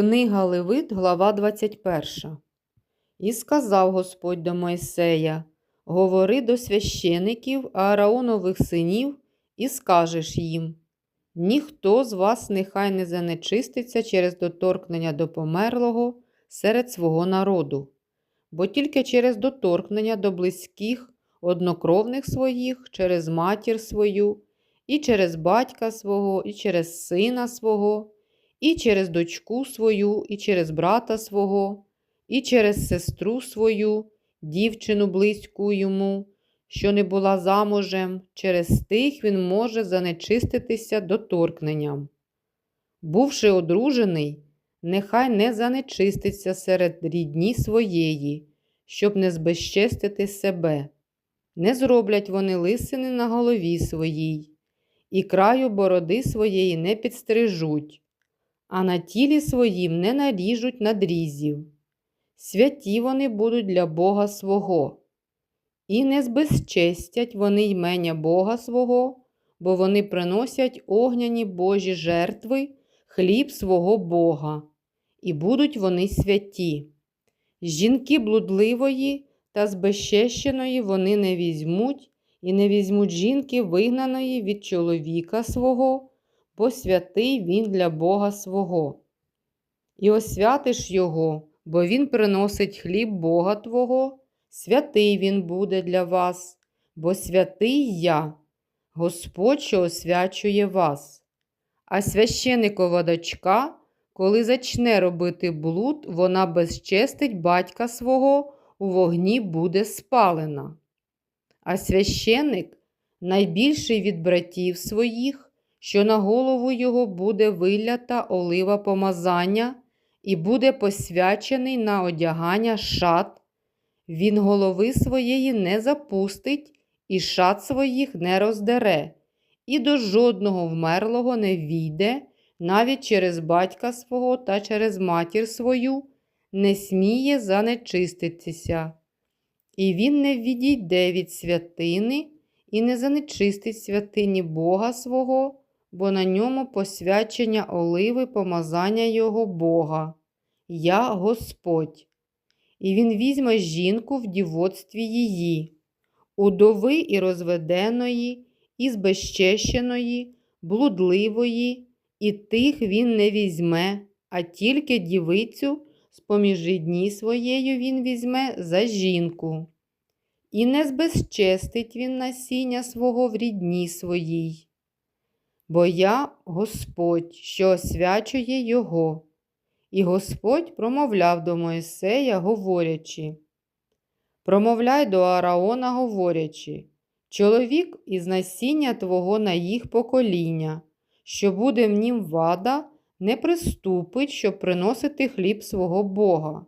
Книга Левит, глава 21. І сказав Господь до Мойсея: Говори до священиків Ааронових синів, і скажеш їм: Ніхто з вас нехай не занечиститься через доторкнення до померлого серед свого народу, бо тільки через доторкнення до близьких, однокровних своїх, через матір свою, і через батька свого, і через сина свого і через дочку свою, і через брата свого, і через сестру свою, дівчину близьку йому, що не була замужем, через тих він може занечиститися доторкненням. Бувши одружений, нехай не занечиститься серед рідні своєї, щоб не збезчестити себе. Не зроблять вони лисини на голові своїй, і краю бороди своєї не підстрижуть, а на тілі своїм не наріжуть надрізів. Святі вони будуть для Бога свого, і не збезчестять вони ймення Бога свого, бо вони приносять огняні Божі жертви, хліб свого Бога, і будуть вони святі. Жінки блудливої та збезчещеної вони не візьмуть, і не візьмуть жінки, вигнаної від чоловіка свого бо святий він для Бога свого. І освятиш його, бо Він приносить хліб Бога Твого, святий Він буде для вас, бо святий я, Господь, що освячує вас. А священикова дочка, коли зачне робити блуд, вона безчестить батька свого, у вогні буде спалена. А священик найбільший від братів своїх що на голову його буде вилята олива помазання і буде посвячений на одягання шат, він голови своєї не запустить і шат своїх не роздере, і до жодного вмерлого не війде, навіть через батька свого та через матір свою, не сміє занечиститися. І він не відійде від святини і не занечистить святині Бога свого бо на ньому посвячення оливи помазання його Бога, я Господь. І він візьме жінку в дівоцтві її, удови і розведеної, і збезчещеної, блудливої, і тих він не візьме, а тільки дівицю з поміж рідні своєю він візьме за жінку. І не збезчестить він насіння свого в рідні своїй бо я Господь, що освячує Його. І Господь промовляв до Моїсея, говорячи, промовляй до Араона, говорячи, чоловік із насіння Твого на їх покоління, що буде в нім вада, не приступить, щоб приносити хліб свого Бога.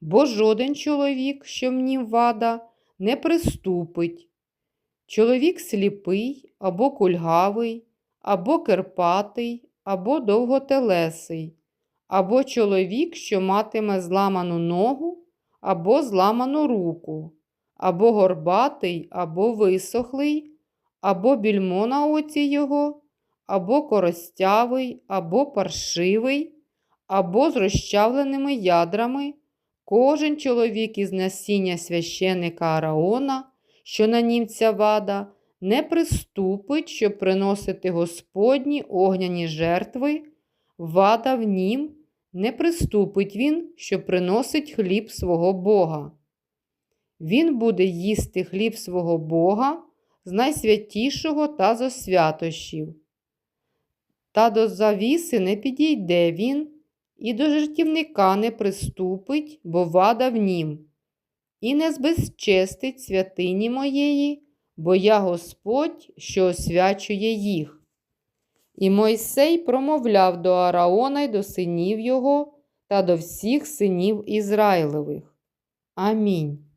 Бо жоден чоловік, що в нім вада, не приступить. Чоловік сліпий або кульгавий, або керпатий, або довготелесий, або чоловік, що матиме зламану ногу, або зламану руку, або горбатий, або висохлий, або більмо на оці його, або коростявий, або паршивий, або з розчавленими ядрами. Кожен чоловік із насіння священика Араона, що на німця вада, не приступить, щоб приносити Господні огняні жертви, вада в нім, не приступить він, що приносить хліб свого Бога. Він буде їсти хліб свого Бога з найсвятішого та зо святощів. Та до завіси не підійде він, і до жертівника не приступить, бо вада в нім, і не збезчестить святині моєї бо я Господь, що освячує їх. І Мойсей промовляв до Араона й до синів його та до всіх синів Ізраїлевих. Амінь.